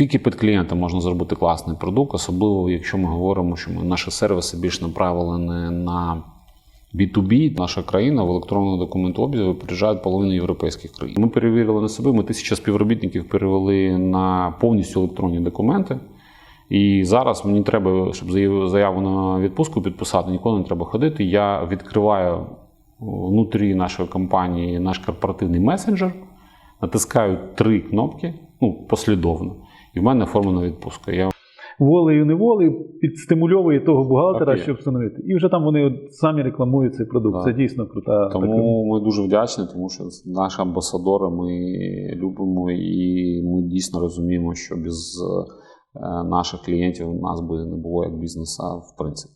тільки під клієнта можна зробити класний продукт, особливо якщо ми говоримо, що ми наші сервіси більш направлені на B2B. Наша країна в електронному документообігу випереджає половину європейських країн. Ми перевірили на себе. Ми тисяча співробітників перевели на повністю електронні документи. І зараз мені треба, щоб заяву на відпустку підписати, ніколи не треба ходити. Я відкриваю внутрі нашої компанії наш корпоративний месенджер, натискаю три кнопки, ну, послідовно, і в мене оформлена відпустка. Я волею неволею підстимульовує того бухгалтера, Так щоб встановити. І вже там вони самі рекламують цей продукт. Так. Це дійсно крута. така- Тому ми дуже вдячні, тому що наші амбасадори ми любимо і ми дійсно розуміємо, що без е, наших клієнтів у нас би не було як бізнесу, в принципі.